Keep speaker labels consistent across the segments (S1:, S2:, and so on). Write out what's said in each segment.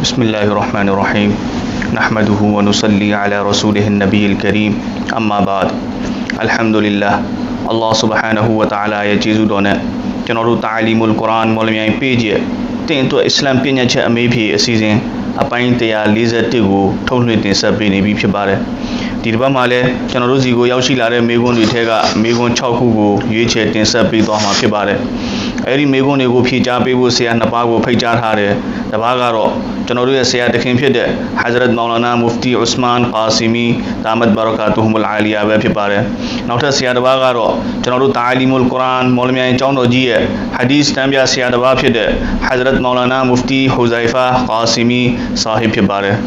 S1: بسم الله الرحمن الرحيم نحمده ونصلي على رسوله النبي الكريم أما بعد الحمد لله الله سبحانه وتعالى ရဲ့ကျေးဇူးတော်နဲ့ကျွန်တော်တို့တာလီမုလ်ကုရ်အာန်မော်လမြိုင် page ရဲ့တင်အတွက်အစ္စလာမ်ပညာချက်အမေးဖြေအစီအစဉ်အပိုင်း141ကိုထုတ်လွှင့်တင်ဆက်ပေးနေပြီဖြစ်ပါတယ်ဒီတစ်ပတ်မှာလည်းကျွန်တော်တို့စီကိုရောက်ရှိလာတဲ့မေးခွန်းတွေထဲကမေးခွန်း6ခုကိုရွေးချယ်တင်ဆက်ပေးသွားမှာဖြစ်ပါတယ် အဲ့ဒီမေးခွန်းတွေကိုဖြေကြားပေးဖို့ဆရာနှစ်ပါးကိုဖိတ်ကြားထားတယ်တစ်ပါးကတော့ကျွန်တော်တို့ရဲ့ဆရာတခင်ဖြစ်တဲ့ Hazrat Maulana Mufti Usman Qasimi Damat Barakatuhumul Aliya ပဲဖြစ်ပါတယ်နောက်ထပ်ဆရာတစ်ပါးကတော့ကျွန်တော်တို့ Ta'alimul Quran မော်လမြိုင်ကျောင်းတော်ကြီးရဲ့ Hadith တမ်းပြဆရာတစ်ပါးဖြစ်တဲ့ Hazrat Maulana Mufti Huzaifa Qasimi Sahib ဖြစ်ပါတယ်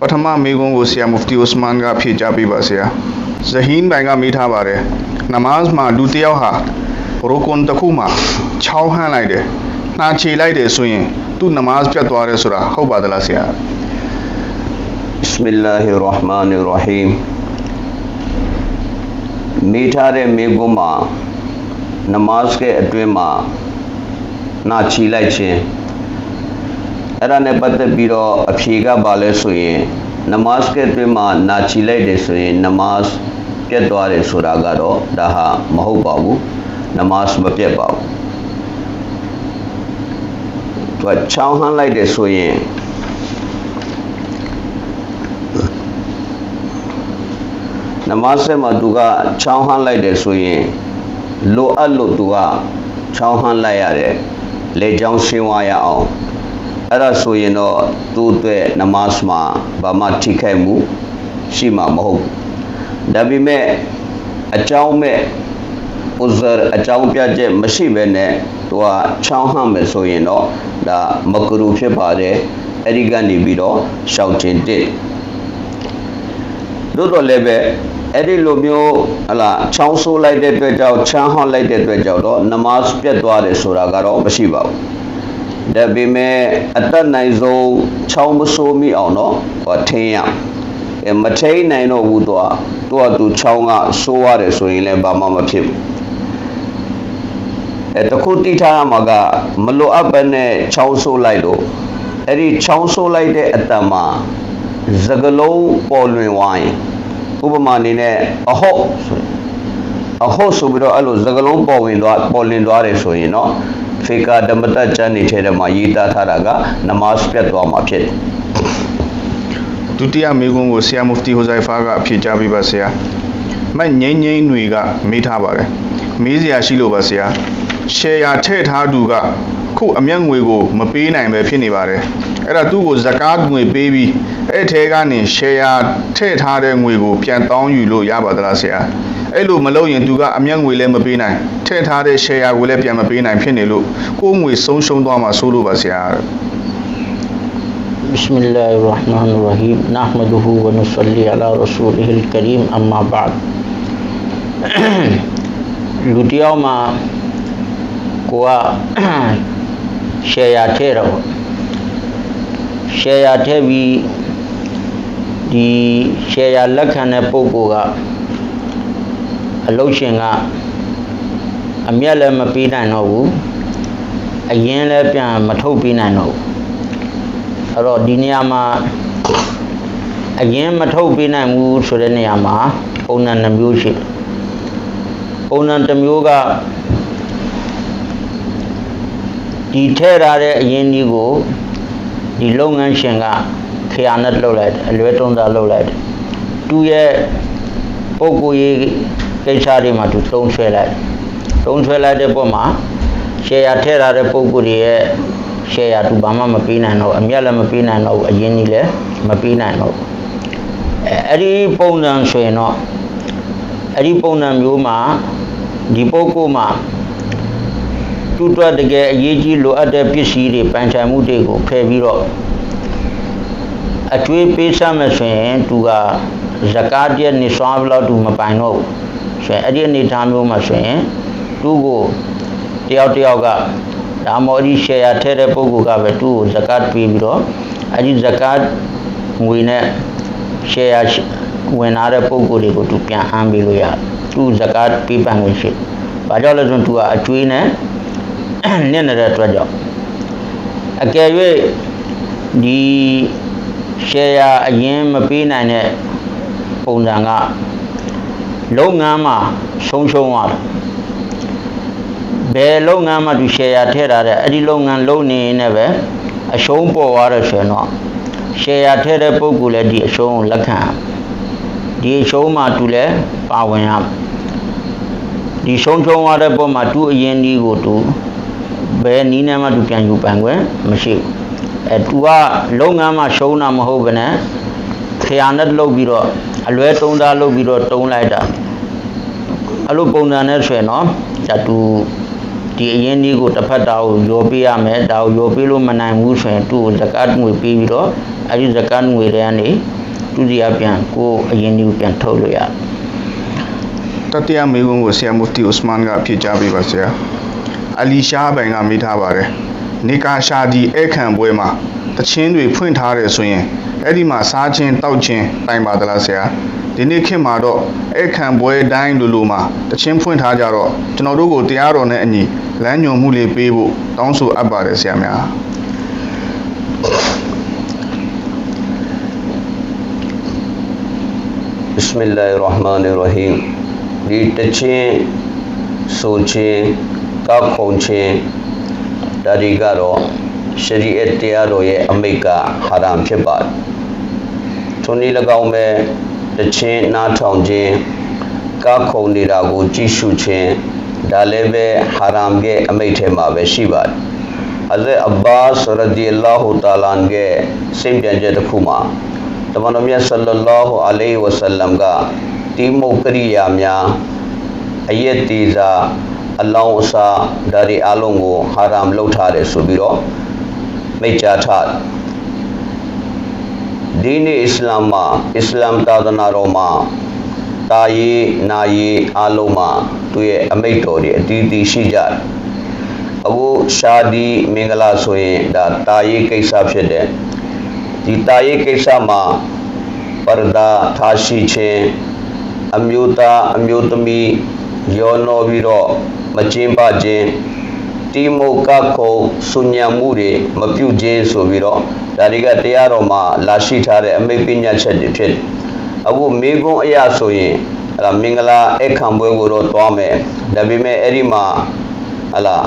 S1: ပထမမေးခွန်းကိုဆရာ Mufti Usman ကဖြေကြားပေးပါဆရာဇဟင်းဘိုင်ကမေးထားပါတယ်နမတ်မှာလူတစ်ယောက်ဟာ ရိုကွန်တစ်ခုမှာ6ဟန်းလိုက်တယ်နှာချေလိုက်တယ်ဆိုရင်သူ့နမတ်ပြတ်သွားတယ်ဆိုတာဟုတ်ပါသလားဆရာ
S2: بسم الله الرحمن الرحيم မိထားတဲ့မိကုံးမှာနမတ်ရဲ့အတွင်းမှာနာချီလိုက်ခြင်းအဲ့ဒါနဲ့ပတ်သက်ပြီးတော့အဖြေကဘာလဲဆိုရင်နမတ်ရဲ့အတွင်းမှာနာချီလိုက်တယ်ဆိုရင်နမတ်ပြတ်သွားတယ်ဆိုတာကတော့ဒါဟာမဟုတ်ပါဘူး နမတ်မပြတ်ပါဘူးသူကချောင်းဟန်းလိုက်တယ်ဆိုရင်နမတ်ဆက်မှာသူကချောင်းဟန်းလိုက်တယ်ဆိုရင်လိုအပ်လို့သူကချောင်းဟန်းလိုက်ရတယ်လေချောင်းရှင်းဝါရအောင်အဲ့ဒါဆိုရင်တော့သူ့အတွက်နမတ်မှာဘာမှထိခိုက်မှုရှိမှာမဟုတ်ဘူးဒါပေမဲ့အကြောင်းမဲ့ ဥဇရအကြောင်းပြချက်မရှိဘဲနဲ့သူကချောင်းဟန်းမယ်ဆိုရင်တော့ဒါမကရူဖြစ်ပါတယ်အဲ့ဒီကနေပြီးတော့ရှောင်ကျင်တစ်တို့တော့လည်းပဲအဲ့ဒီလိုမျိုးဟလာချောင်းဆိုးလိုက်တဲ့အတွက်ကြောင့်ချမ်းဟောင်းလိုက်တဲ့အတွက်ကြောင့်တော့နမတ်ပြတ်သွားတယ်ဆိုတာကတော့မရှိပါဘူးဒါပေမဲ့အသက်နိုင်ဆုံးချောင်းမဆိုးမိအောင်တော့ဟောထင်းရအဲမထိန်နိုင်တော့ဘူးတော့သူကသူချောင်းကဆိုးရတယ်ဆိုရင်လည်းဘာမှမဖြစ်ဘူး အဲတခုတိထားရမှာကမလိုအပ်ပဲနဲ့ချောင်းဆိုးလိုက်လို့အဲ့ဒီချောင်းဆိုးလိုက်တဲ့အတ္တမှာစကလုံးပေါ်လွင်ဝိုင်းဥပမာအနေနဲ့အဟုတ်ဆိုရင်အဟုတ်ဆိုပြီးတော့အဲ့လိုစကလုံးပေါ်ဝင်သွားပေါ်လင်သွားတယ်ဆိုရင်တော့ဖေကာဓမ္မတကျမ်းနေထဲမှာရေးသားထားတာကနမတ်ပြတ်သွားမှာဖြစ်တယ်
S1: ဒုတိယမေးခွန်းကိုဆရာမူဖတီဟိုဇိုင်ဖာကအဖြေကြားပေးပါဆရာမတ်ငိမ့်ငိမ့်တွေကမေးထားပါတယ်မေးစရာရှိလို့ပါဆရာ ရှယ်ယာထည့်ထားသူကခုအမျက်ငွေကိုမပေးနိုင်ပဲဖြစ်နေပါတယ်အဲ့ဒါသူ့ကိုဇကာတ်ငွေပေးပြီးအဲ့ထဲကနေရှယ်ယာထည့်ထားတဲ့ငွေကိုပြန်တောင်းယူလို့ရပါသလားဆရာအဲ့လိုမလုပ်ရင်သူကအမျက်ငွေလည်းမပေးနိုင်ထည့်ထားတဲ့ရှယ်ယာကိုလည်းပြန်မပေးနိုင်ဖြစ်နေလို့ကိုယ်ငွေဆုံးရှုံးသွားမှာဆိုလို့ပါဆရာ
S3: بسم الله الرحمن الرحيم نحمده ونصلي على رسوله الكريم أما بعد လူတယောက်မှာ ကိုက share ထည့်တော့ share ထည့်ပြီးဒီ share လက်ခံတဲ့ပုံကိုကအလုတ်ရှင်ကအမျက်လည်းမပေးနိုင်တော့ဘူးအရင်လည်းပြန်မထုတ်ပေးနိုင်တော့ဘူးအဲ့တော့ဒီနေရာမှာအရင်မထုတ်ပေးနိုင်ဘူးဆိုတဲ့နေရာမှာပုံစံနှမျိုးရှိတယ်ပုံစံတစ်မျိုးက ဒီထဲထားတဲ့အရင်ဒီကိုဒီလုပ်ငန်းရှင်ကခရနတ်လုပ်လိုက်တယ်အလွဲသုံးစားလုပ်လိုက်တယ်သူ့ရဲ့ပုံကိုယ်ရေးကိစ္စတွေမှာသူသုံးဆွဲလိုက်သုံးဆွဲလိုက်တဲ့ပုံမှာ share ထည့်ထားတဲ့ပုံကိုယ်တွေရဲ့ share သူဘာမှမပေးနိုင်တော့ဘူးအမြတ်လည်းမပေးနိုင်တော့ဘူးအရင်ကြီးလည်းမပေးနိုင်တော့ဘူးအဲအဲ့ဒီပုံစံဆိုရင်တော့အဲ့ဒီပုံစံမျိုးမှာဒီပုဂ္ဂိုလ်မှာ တူတွတ်တကယ်အရေးကြီးလိုအပ်တဲ့ပစ္စည်းတွေပန်ချန်မှုတွေကိုဖယ်ပြီးတော့အကျွေးပေးစမယ်ဆိုရင်သူကဇကာတ်ရဲ့နေစွာဘလောက်သူမပိုင်တော့ဘူးဆိုရင်အဲ့ဒီအနေထားမျိုးမှာဆိုရင်သူ့ကိုတယောက်တယောက်ကဒါမော်ဒီ share ထည့်တဲ့ပုဂ္ဂိုလ်ကပဲသူ့ကိုဇကာတ်ပေးပြီးတော့အဲ့ဒီဇကာတ်ငွေနဲ့ share ဝင်လာတဲ့ပုဂ္ဂိုလ်တွေကိုသူပြန်အမ်းပေးလို့ရတယ်သူဇကာတ်ပေးပန်ခွင့်ရှိတယ်။ဘာကြောင့်လဲဆိုရင်သူကအကျွေးနဲ့ နစ်နေတဲ့အတွက်ကြောင့်အကယ်၍ဒီရှယ်ယာအရင်မပေးနိုင်တဲ့ပုံစံကလုပ်ငန်းမှာဆုံးရှုံးသွားတယ်ဘယ်လုပ်ငန်းမှာသူရှယ်ယာထည့်ထားတဲ့အဲ့ဒီလုပ်ငန်းလုပ်နေရင်လည်းပဲအရှုံးပေါ်သွားတယ်ဆိုရင်တော့ရှယ်ယာထည့်တဲ့ပုဂ္ဂိုလ်လည်းဒီအရှုံးကိုလက်ခံရမယ်ဒီအရှုံးမှာသူလည်းပါဝင်ရမယ်ဒီဆုံးရှုံးသွားတဲ့ပုံမှာသူအရင်ဒီကိုသူ ဘယ်နည်းနဲ့မှသူပြန်ယူပိုင်ခွင့်မရှိဘူးအဲသူကလုပ်ငန်းမှာရှုံးတာမဟုတ်ဘဲနဲ့ခရနဲ့လုပ်ပြီးတော့အလွဲသုံးသားလုပ်ပြီးတော့တုံးလိုက်တာအဲ့လိုပုံစံနဲ့ဆိုရင်တော့ဒါသူဒီအရင်ဒီကိုတစ်ဖက်တာကိုရောပေးရမယ်ဒါကိုရောပေးလို့မနိုင်ဘူးဆိုရင်သူ့ကိုဇကတ်ငွေပေးပြီးတော့အဲ့ဒီဇကတ်ငွေတွေကနေသူစီကပြန်ကိုယ်အရင်ဒီကိုပြန်ထုတ်လို့ရတယ်
S1: တတိယမေကွန်းကိုဆရာမူဖတီဥစမန်ကဖြေကြားပေးပါဆရာ အလီရှားပိုင်ကမိထားပါတယ်နေကာရှာဒီအဲခံပွဲမှာတချင်းတွေဖွင့်ထားတယ်ဆိုရင်အဲ့ဒီမှာစားချင်းတောက်ချင်းတိုင်ပါသလားဆရာဒီနေ့ခင်မှာတော့အဲခံပွဲတိုင်းလိုလိုမှာတချင်းဖွင့်ထားကြတော့ကျွန်တော်တို့ကိုတရားတော်နဲ့အညီလမ်းညွှန်မှုလေးပေးဖို့တောင်းဆိုအပ်ပါတယ်ဆရာများ
S2: ဘစ်မီလ္လာဟ်ရဟ်မာနရဟီမ်ဒီတချင်းဆိုချင်း ကောက်ခုံချင်းဒါဒီကတော့ရှရီအတ်တရားတော်ရဲ့အမိတ်ကဟာရမ်ဖြစ်ပါတယ်ထုံနည်း၎င်းပဲတချင်းနားထောင်ခြင်းကောက်ခုံနေတာကို ကြည့်ရှုခြင်းဒါလည်းပဲဟာရမ်ရဲ့အမိတ်ထဲမှာပဲရှိပါတယ်ဟဇ်အဘာစ်ရဒီအလာဟူတာလာန်ရဲ့စင်ပြန်ချက်တစ်ခုမှာတမန်တော်မြတ်ဆလ္လလာဟူအလိုင်းဝဆလမ်ကတိမုတ်ကရိယာများအယက်တီစာ အလောင်းအစာဒါတွေအလုံးကိုဟာရမ်လုပ်ထားတယ်ဆိုပြီးတော့မိတ်ကြားထားတယ်ဒီနေ့အစ္စလာမ်မှာအစ္စလာမ်သာသနာတော်မှာတာရေးနာရေးအလုံးမှာသူရဲ့အမိတ်တော်တွေအတီးတီးရှိကြတယ်အခုရှာဒီမင်္ဂလာဆိုရင်ဒါတာရေးကိစ္စဖြစ်တယ်ဒီတာရေးကိစ္စမှာပရဒါထားရှိခြင်းအမျိုးသားအမျိုးသမီးရောနောပြီးတော့ မကျင်းပခြင်းတိမုတ်ကခုံဆုညံမှုတွေမပြုခြင်းဆိုပြီးတော့ဒါတွေကတရားတော်မှာလာရှိထားတဲ့အမိတ်ပညာချက်တွေဖြစ်တယ်အခုမေကွန်းအရာဆိုရင်အဲ့ဒါမင်္ဂလာအခမ်းပွဲကိုတော့သွားမယ်ဒါပေမဲ့အဲ့ဒီမှာဟလာ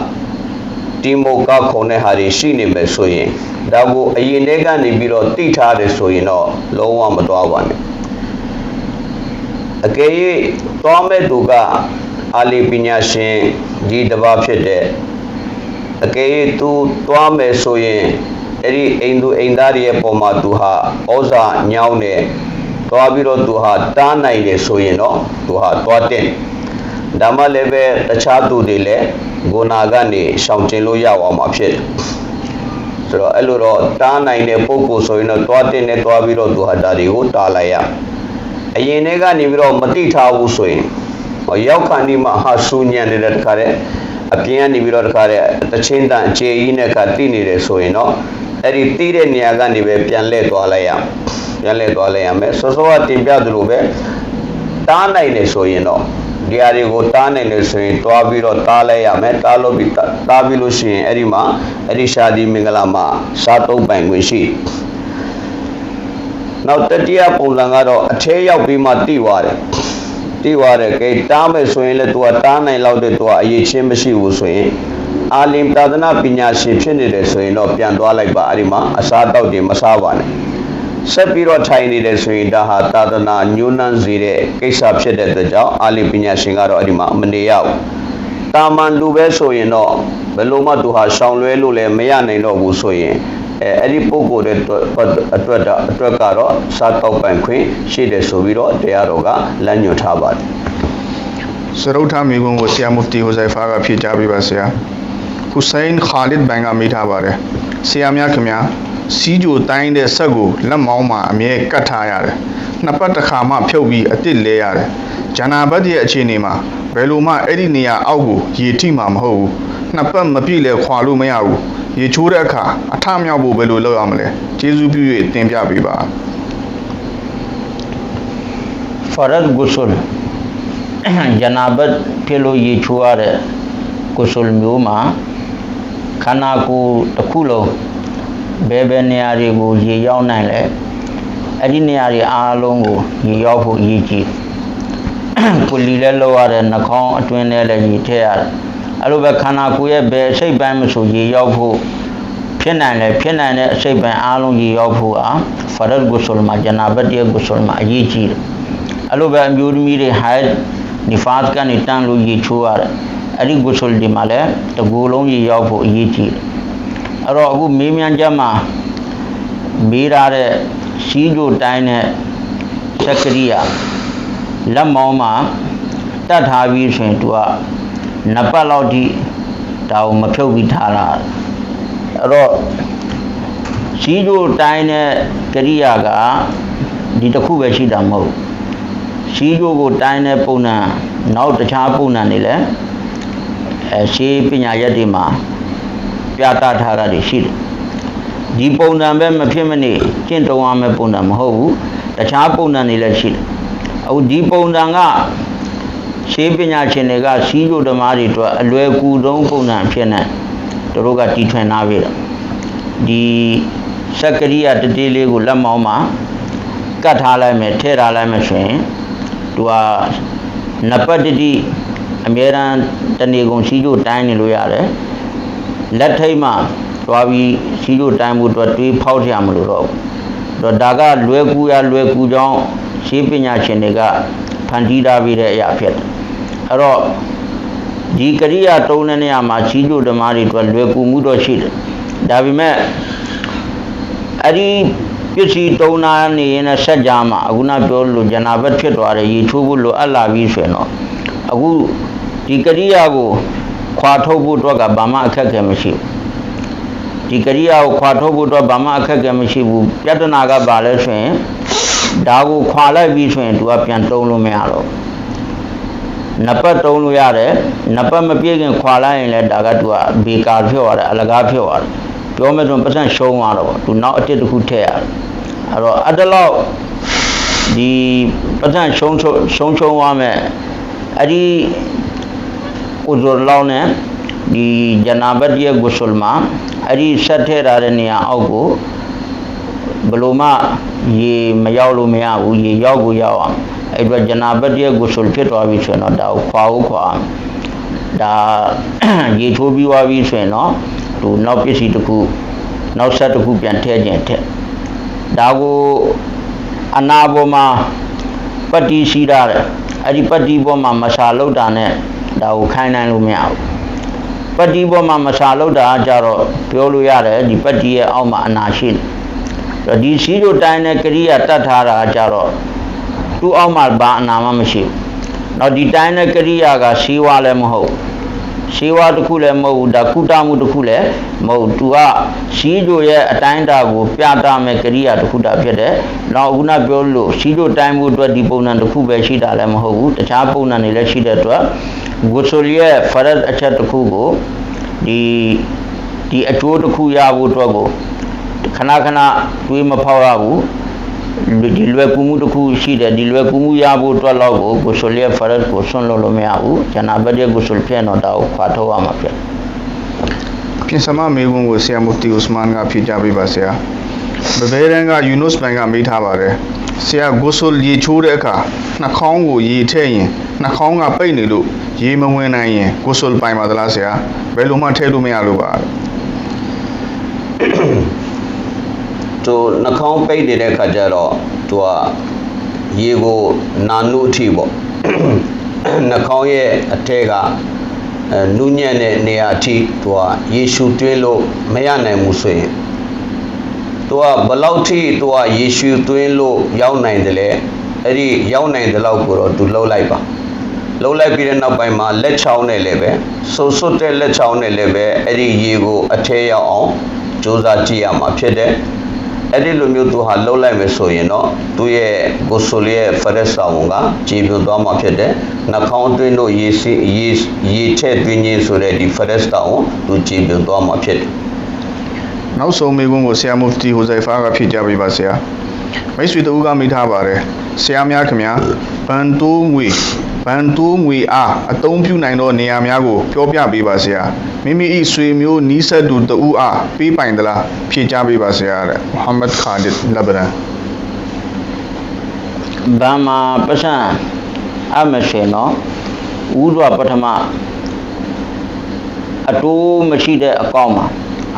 S2: တိမုတ်ကခုံတဲ့ဟာတွေရှိနေမယ်ဆိုရင်ဒါကိုအရင်တည်းကနေပြီးတော့တိထားတယ်ဆိုရင်တော့လုံးဝမသွားပါနဲ့အကယ်၍သွားမဲ့သူက အာလီပညာရှင်ဒီတစ်ပါးဖြစ်တဲ့အကယ်၍သူသွားမယ်ဆိုရင်အဲ့ဒီအိမ်သူအိမ်သားတွေရဲ့ပုံမှာသူဟာဩဇာညောင်းတယ်သွားပြီးတော့သူဟာတားနိုင်တယ်ဆိုရင်တော့သူဟာသွားတဲ့ဒါမှလည်းပဲတခြားသူတွေလည်းဂုဏကနေရှောင်ကျင်လို့ရအောင်မှာဖြစ်တယ်ဆိုတော့အဲ့လိုတော့တားနိုင်တဲ့ပုံကိုဆိုရင်တော့သွားတဲ့နဲ့သွားပြီးတော့သူဟာဒါတွေကိုတားလိုက်ရအရင်တည်းကနေပြီးတော့မတိထားဘူးဆိုရင်ဟော ရောက်ခါဒီမှာဟာဆူညံနေတဲ့တခါတဲ့အပြင်ကနေပြီးတော့တခါတဲ့တချင်းတန်အခြေကြီးနဲ့ကတိနေတယ်ဆိုရင်တော့အဲ့ဒီတိတဲ့နေရာကနေပဲပြန်လှည့်သွားလိုက်ရပြန်လှည့်သွားလိုက်ရမယ်စောစောကတင်ပြသလိုပဲတားနိုင်တယ်ဆိုရင်တော့ဒီအရာတွေကိုတားနိုင်တယ်ဆိုရင်တွားပြီးတော့တားလိုက်ရမယ်တားလို့ပြီးတားပြီးလို့ရှိရင်အဲ့ဒီမှာအဲ့ဒီရှာဒီမင်္ဂလာမှာစားသုံးပိုင်ခွင့်ရှိနောက်တတိယပုံစံကတော့အထဲရောက်ပြီးမှတိသွားတယ် တိသွားတယ်ကဲတားမယ်ဆိုရင်လည်း तू ကတားနိုင်လောက်တဲ့ तू ကအရေးချင်းမရှိဘူးဆိုရင်အာလင်သာသနာပညာရှင်ဖြစ်နေတယ်ဆိုရင်တော့ပြန်သွားလိုက်ပါအဲ့ဒီမှာအစားတောက်တွေမစားပါနဲ့ဆက်ပြီးတော့ထိုင်နေတယ်ဆိုရင်ဒါဟာသာသနာညှိုးနှံစေတဲ့ကိစ္စဖြစ်တဲ့အတွက်ကြောင့်အာလင်ပညာရှင်ကတော့အဲ့ဒီမှာမနေရဘူးတာမန်လူပဲဆိုရင်တော့ဘယ်လိုမှသူဟာရှောင်လွဲလို့လည်းမရနိုင်တော့ဘူးဆိုရင် အဲအဲ့ဒီပုံကိုယ်တဲ့အတွက်တော့အတွက်ကတော့စားတောက်ပိုင်ခွင့်ရှိတယ်ဆိုပြီးတော့တရားတော်ကလမ်းညွှန်ထားပါတယ်
S1: စရုတ်ထမေကွန်းကိုဆရာမူဖတီဟိုဇိုင်ဖာကဖြေကြားပေးပါဆရာဟူစိန်ခါလစ်ဘန်ကမေးထားပါတယ်ဆရာများခင်ဗျာ စီးကြိုတိုင်းတဲ့ဆက်ကိုလက်မောင်းမှာအမြဲကတ်ထားရတယ်နှစ်ပတ်တစ်ခါမှဖြုတ်ပြီးအစ်စ်လဲရတယ်ဂျန္နာဘတ်ရဲ့အခြေအနေမှာဘယ်လိုမှအဲ့ဒီနေရာအောက်ကိုရေထိမှာမဟုတ်ဘူးနှစ်ပတ်မပြည့်လဲခွာလို့မရဘူးရေချိုးတဲ့အခါအထမြောက်ဖို့ဘယ်လိုလုပ်ရမလဲကျေးဇူးပြု၍တင်ပြပေးပါ
S3: ဖရတ်ဂုဆုလ်ဂျနာဘတ်ဖြစ်လို့ရေချိုးရတဲ့ဂုဆုလ်မျိုးမှာခန္ဓာကိုယ်တစ်ခုလုံး ဘယ်ဘယ်နေရာတွေကိုရေရောက်နိုင်လဲအဲ့ဒီနေရာတွေအားလုံးကိုရေရောက်ဖို့အရေးကြီးကိုလီလဲလောက်ရတဲ့နှာခေါင်းအတွင်းထဲလည်းရေထည့်ရတယ်အဲ့လိုပဲခန္ဓာကိုယ်ရဲ့ဘယ်အစိတ်ပိုင်းမဆိုရေရောက်ဖို့ဖြစ်နိုင်တယ်ဖြစ်နိုင်တဲ့အစိတ်ပိုင်းအားလုံးရေရောက်ဖို့ဟာဖရတ်ဂုဆလ်မှာဂျနာဘတ်ရဲ့ဂုဆလ်မှာအရေးကြီးတယ်အဲ့လိုပဲအမျိုးသမီးတွေဟိုက်နီဖတ်ကနေတန်းလို့ရေချိုးရတယ်အဲ့ဒီဂုဆလ်ဒီမှာလည်းတကူလုံးရေရောက်ဖို့အရေးကြီးတယ် အဲ့တော့အခုမေးမြန်းချက်မှာမေးရတဲ့စီးကြိုတိုင်းနဲ့စက်ကရိယာလက်မောင်းမှာတတ်ထားပြီးဆိုရင်သူကနှစ်ပတ်လောက်ထိဒါကိုမဖြုတ်ပြီးထားတာအဲ့တော့စီးကြိုတိုင်းနဲ့ကရိယာကဒီတစ်ခုပဲရှိတာမဟုတ်ဘူးစီးကြိုကိုတိုင်းတဲ့ပုံနာနောက်တခြားပုံနာတွေလည်းအဲရှေးပညာရက်တွေမှာ ပြသထားတာတွေရှိတယ်ဒီပုံစံပဲမဖြစ်မနေကျင့်သုံးရမယ့်ပုံစံမဟုတ်ဘူးတခြားပုံစံတွေလည်းရှိတယ်အခုဒီပုံစံကရှေးပညာရှင်တွေကစီးကြိုဓမ္မတွေအတွက်အလွယ်ကူဆုံးပုံစံဖြစ်နေသူတို့ကတီထွင်ထားပြီတော့ဒီစက်ကရိယာတတိလေးကိုလက်မောင်းမှာကတ်ထားလိုက်မယ်ထည့်ထားလိုက်မယ်ဆိုရင်သူကနပတ္တိအမြဲတမ်းတဏီကုံစီးကြိုတိုင်းနေလို့ရတယ် လက်ထိတ်မှသွားပြီးစီးကြိုတိုင်းမှုအတွက်တွေးဖောက်ကြမလို့တော့ဘူးတော့ဒါကလွယ်ကူရလွယ်ကူကြောင်းရှင်းပညာရှင်တွေကဖန်တီးထားပြီးတဲ့အရာဖြစ်တယ်အဲ့တော့ဒီကရိယာတုံးတဲ့နေရာမှာစီးကြိုဓမ္မတွေအတွက်လွယ်ကူမှုတော့ရှိတယ်ဒါပေမဲ့အဲ့ဒီပစ္စည်းတုံးနာနေရင်လည်းဆက်ကြမှာအခုနပြောလို့ဂျနာဘတ်ဖြစ်သွားတယ်ရေချိုးဖို့လိုအပ်လာပြီဆိုရင်တော့အခုဒီကရိယာကို ခွာထုတ်ဖို့အတွက်ကဘာမှအခက်အခဲမရှိဘူးဒီကရိယာကိုခွာထုတ်ဖို့အတွက်ဘာမှအခက်အခဲမရှိဘူးပြဿနာကဘာလဲဆိုရင်ဒါကိုခွာလိုက်ပြီဆိုရင်သူကပြန်တုံးလို့မရတော့နံပါတ်တုံးလို့ရတယ်နံပါတ်မပြည့်ခင်ခွာလိုက်ရင်လည်းဒါကသူကဘေကာဖြစ်သွားတယ်အလကားဖြစ်သွားတယ်ပြောမယ်ဆိုရင်ပတ်စံရှုံးသွားတော့သူနောက်အတစ်တစ်ခုထည့်ရတယ်အဲ့တော့အဲ့ဒါလောက်ဒီပတ်စံရှုံးရှုံးရှုံးရှုံးသွားမယ်အဲ့ဒီ ဥဇောလောက်နဲ့ဒီဂျနာဘတ်ရဲ့ဂုဆလ်မှာအဲ့ဒီဆက်ထည့်ထားတဲ့နေရာအောက်ကိုဘလို့မှရေမရောက်လို့မရဘူးရေရောက်ကိုရောက်အောင်အဲ့တော့ဂျနာဘတ်ရဲ့ဂုဆလ်ဖြစ်သွားပြီဆိုရင်တော့ဒါကိုခွာဖို့ခွာဒါရေချိုးပြီးသွားပြီဆိုရင်တော့သူနောက်ပစ္စည်းတစ်ခုနောက်ဆက်တစ်ခုပြန်ထည့်ခြင်းထည့်ဒါကိုအနာပေါ်မှာပတ္တိရှိတာတဲ့အဲ့ဒီပတ္တိပေါ်မှာမစာလောက်တာနဲ့ ဒါကိုခိုင်းနိုင်လို့မရဘူးပတ္တိပေါ်မှာမစာလောက်တာကြတော့ပြောလို့ရတယ်ဒီပတ္တိရဲ့အောက်မှာအနာရှိတယ်ဒီစီးတို့တိုင်းနဲ့ကရိယာတတ်ထားတာကြတော့သူ့အောက်မှာဘာအနာမှမရှိဘူး။နောက်ဒီတိုင်းနဲ့ကရိယာကရှေးဝါလည်းမဟုတ် ရှေးဝါတစ်ခုလည်းမဟုတ်ဘူးဒါကုတမှုတစ်ခုလည်းမဟုတ်သူကရှီးတို့ရဲ့အတိုင်းအတာကိုပြတာမဲ့ကရိယာတစ်ခုတာဖြစ်တယ်။နောက်ခုနပြောလို့ရှီးတို့တိုင်းမှုအတွက်ဒီပုံစံတစ်ခုပဲရှိတာလည်းမဟုတ်ဘူးတခြားပုံစံတွေလည်းရှိတဲ့အတွက်ဂုဆလ်ရဲ့ဖရတ်အချက်တစ်ခုကိုဒီဒီအကျိုးတစ်ခုရဖို့အတွက်ကိုခဏခဏတွေးမဖောက်ရဘူး ဒီလွယ်ကူမှုတစ်ခုရှိတယ်ဒီလွယ်ကူမှုရဖို့အတွက်တော့ကိုဂုဆလ်ရဲ့ဖရတ်ကိုဆွန့်လို့လို့မရဘူးဂျနာဘတ်ရဲ့ဂုဆလ်ဖြစ်တော့ဒါကိုခွာထုတ်ရမှာဖြစ်
S1: ပြင်စမမေခွန်းကိုဆရာမူတီဥစမန်ကဖြေကြားပေးပါဆရာဘဘဲရန်ကယူနုစ်ဘန်ကမေးထားပါတယ်ဆရာဂိုဆိုလ်ရေချိုးတဲ့အခါနှာခေါင်းကိုရေထည့်ရင်နှာခေါင်းကပိတ်နေလို့ရေမဝင်နိုင်ရင်ဂိုဆိုလ်ပိုင်ပါသလားဆရာဘယ်လိုမှထည့်လို့မရလို့ပါ
S2: သူနှာခေါင်းပိတ်နေတဲ့ခါကျတော့သူကရေကိုနာနုအထိပေါ့နှာခေါင်းရဲ့အထက်ကအဲနုညံ့တဲ့နေရာအထိသူကရေရှူတွင်းလို့မရနိုင်ဘူးဆိုရင်သူကဘလောက်ထိသူကရေရှူတွင်းလို့ရောက်နိုင်တယ်လေအဲ့ဒီရောက်နိုင်တဲ့လောက်ကိုတော့သူလှုပ်လိုက်ပါလှုပ်လိုက်ပြီးတဲ့နောက်ပိုင်းမှာလက်ချောင်းနဲ့လည်းပဲဆုပ်ဆွတ်တဲ့လက်ချောင်းနဲ့လည်းပဲအဲ့ဒီရေကိုအထဲရောက်အောင်ကြိုးစားကြည့်ရမှာဖြစ်တယ် အဲ့ဒီလိုမျိုးသူဟာလှုပ်လိုက်မယ်ဆိုရင်တော့သူ့ရဲ့ကိုယ်ဆိုလရဲ့ဖရက်ဆောင်ကကြည်ပြသွားမှာဖြစ်တယ်နှာခေါင်းအတွင်းတို့ရေစီရေရေထည့်တွင်းခြင်းဆိုတဲ့ဒီဖရက်ဆောင်ကိုသူကြည်ပြသွားမှာဖြစ်တယ်
S1: နောက်ဆုံးမေခွန်းကိုဆရာမူတီဟိုဇိုင်ဖာကဖြေကြားပေးပါဆရာမိတ်ဆွေတို့ကမေးထားပါတယ်ဆရာများခင်ဗျာဘန်တိုးငွေ ဘန်တိုးငွေအားအသုံးပြုနိုင်သောနေရာများကိုပြောပြပေးပါဆရာမိမိ၏ဆွေမျိုးနီးစပ်သူတဦးအားပေးပိုင်သလားဖြေကြားပေးပါဆရာတဲ့မိုဟာမက်ခါဒစ်လဘရန်
S3: ဘာမှာပတ်စံအမရှင်နော်ဥဒ္ဓပထမအတိုးမရှိတဲ့အကောင့်မှာ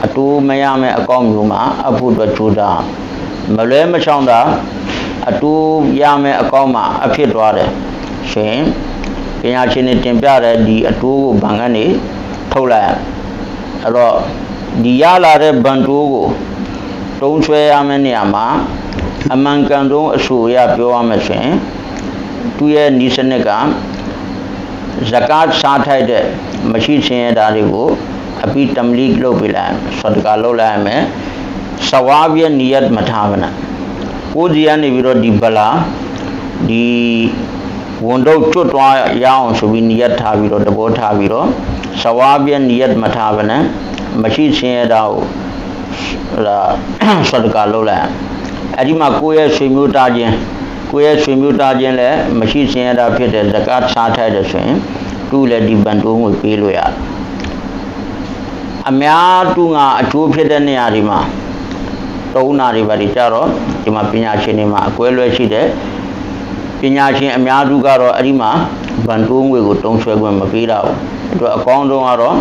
S3: အတိုးမရမယ့်အကောင့်မျိုးမှာအဖို့အတွက်ကြိုးစားမလွဲမချောင်းတာအတိုးရမယ့်အကောင့်မှာအဖြစ်သွားတယ် ရှင်ပညာရှင်တွေတင်ပြတဲ့ဒီအတိုးကိုဘဏ်ကနေထုတ်လိုက်ရအဲ့တော့ဒီရလာတဲ့ဘဏ်တိုးကိုတုံးဆွဲရမယ့်နေရာမှာအမှန်ကန်ဆုံးအဆိုအရပြောရမယ်ဆိုရင်သူရဲ့ဤစနစ်ကဇကာတ်စားထိုက်တဲ့မရှိချင်းရတာတွေကိုအပိတမလိလုပ်ပြလိုက်ဆဒကာလုပ်လိုက်ရမယ်စဝါဘီယနီယတ်မထားပါနဲ့ကိုကြီးကနေပြီးတော့ဒီဗလာဒီ ဝန်တော့ကျွတ်သွားရအောင်ဆိုပြီးနီယတ်ထားပြီးတော့တဘောထားပြီးတော့စဝါဘီယနီယတ်မထားပါနဲ့မရှိချင်းရတာကိုဟလာဆဒကာလုပ်လိုက်ရမယ်အဲ့ဒီမှာကိုယ့်ရဲ့ဆွေမျိုးသားချင်းကိုယ့်ရဲ့ဆွေမျိုးသားချင်းလည်းမရှိစင်ရတာဖြစ်တဲ့ဇကတ်စားထိုက်တယ်ဆိုရင်သူ့လည်းဒီဘန်တိုးငွေပေးလို့ရတယ်အများသူငါအကျိုးဖြစ်တဲ့နေရာဒီမှာတုံးနာတွေပါဒီကြတော့ဒီမှာပညာရှင်တွေမှာအကွဲလွဲရှိတဲ့ပ ညာရှင်အများစုကတော့အဲ့ဒီမှာဘန်တိုးငွေကိုတုံးဆွဲခွင့်မပေးတော့ဘူးအဲ့တော့အကောင်းဆုံးကတော့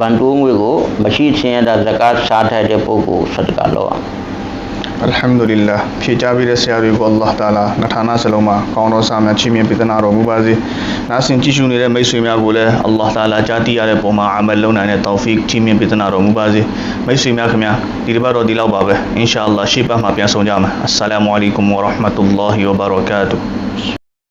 S3: ဘန်တိုးငွေကိုမရှိစင်ရတာဇကတ်စားထိုက်တဲ့ပုဂ္ဂိုလ်ဆတ်ကလောက်အောင်
S1: အလ်ဟမ်ဒူလ illah ဖြေကြားပေးတဲ့ဆရာတွေကိုအလ္လာဟ်တာလာနထာနာစလုံးမှာကောင်းတော်စာများချီးမြှင့်ပေးသနာတော်မူပါစေ။နားဆင်ကြည့်ရှုနေတဲ့မိတ်ဆွေများကိုလည်းအလ္လာဟ်တာလာကြားသိရတဲ့ပုံမှာအမလလုံးနိုင်တဲ့တောဖီကချီးမြှင့်ပေးသနာတော်မူပါစေ။မိတ်ဆွေများခင်ဗျာဒီတစ်ပတ်တော့ဒီလောက်ပါပဲ။အင်ရှာအလ္လာဟ်ရှေ့ပတ်မှာပြန်ဆောင်ကြမယ်။အစ္စလာမုအလိုင်ကွမ်ဝရဟ်မတ်တူလာဟီဝဘရကာတူ